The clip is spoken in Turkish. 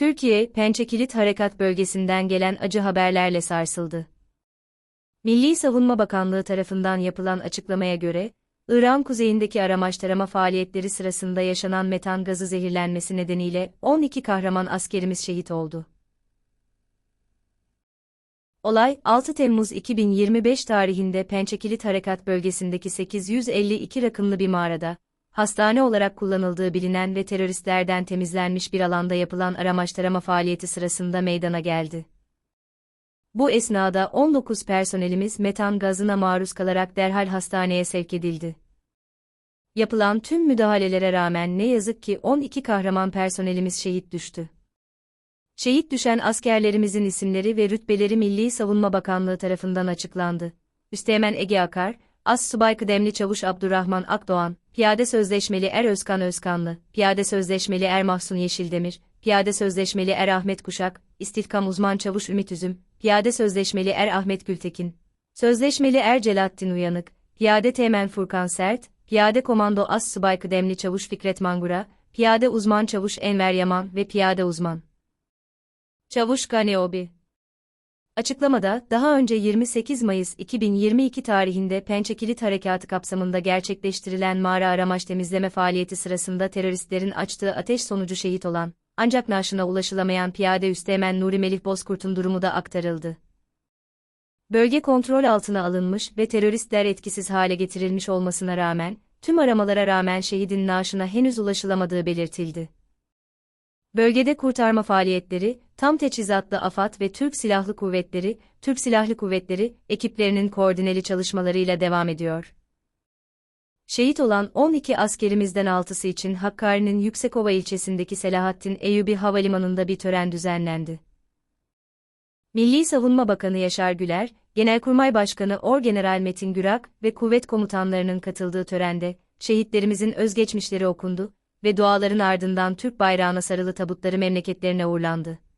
Türkiye, Pençekilit Harekat Bölgesi'nden gelen acı haberlerle sarsıldı. Milli Savunma Bakanlığı tarafından yapılan açıklamaya göre, İran kuzeyindeki aramaştırma faaliyetleri sırasında yaşanan metan gazı zehirlenmesi nedeniyle 12 kahraman askerimiz şehit oldu. Olay, 6 Temmuz 2025 tarihinde Pençekilit Harekat Bölgesi'ndeki 852 rakımlı bir mağarada, hastane olarak kullanıldığı bilinen ve teröristlerden temizlenmiş bir alanda yapılan aramaştırma faaliyeti sırasında meydana geldi. Bu esnada 19 personelimiz metan gazına maruz kalarak derhal hastaneye sevk edildi. Yapılan tüm müdahalelere rağmen ne yazık ki 12 kahraman personelimiz şehit düştü. Şehit düşen askerlerimizin isimleri ve rütbeleri Milli Savunma Bakanlığı tarafından açıklandı. Üsteğmen Ege Akar, As Subay Kıdemli Çavuş Abdurrahman Akdoğan, Piyade Sözleşmeli Er Özkan Özkanlı, Piyade Sözleşmeli Er Mahsun Yeşildemir, Piyade Sözleşmeli Er Ahmet Kuşak, İstihkam Uzman Çavuş Ümit Üzüm, Piyade Sözleşmeli Er Ahmet Gültekin, Sözleşmeli Er Celattin Uyanık, Piyade Teğmen Furkan Sert, Piyade Komando As Subay Kıdemli Çavuş Fikret Mangura, Piyade Uzman Çavuş Enver Yaman ve Piyade Uzman. Çavuş Gani Obi Açıklamada, daha önce 28 Mayıs 2022 tarihinde Pençekilit Harekatı kapsamında gerçekleştirilen mağara aramaç temizleme faaliyeti sırasında teröristlerin açtığı ateş sonucu şehit olan, ancak naaşına ulaşılamayan piyade üsteğmen Nuri Melih Bozkurt'un durumu da aktarıldı. Bölge kontrol altına alınmış ve teröristler etkisiz hale getirilmiş olmasına rağmen, tüm aramalara rağmen şehidin naaşına henüz ulaşılamadığı belirtildi. Bölgede kurtarma faaliyetleri, tam teçhizatlı AFAD ve Türk Silahlı Kuvvetleri, Türk Silahlı Kuvvetleri ekiplerinin koordineli çalışmalarıyla devam ediyor. Şehit olan 12 askerimizden 6'sı için Hakkari'nin Yüksekova ilçesindeki Selahattin Eyyubi Havalimanı'nda bir tören düzenlendi. Milli Savunma Bakanı Yaşar Güler, Genelkurmay Başkanı Orgeneral Metin Gürak ve kuvvet komutanlarının katıldığı törende, şehitlerimizin özgeçmişleri okundu ve duaların ardından Türk bayrağına sarılı tabutları memleketlerine uğurlandı.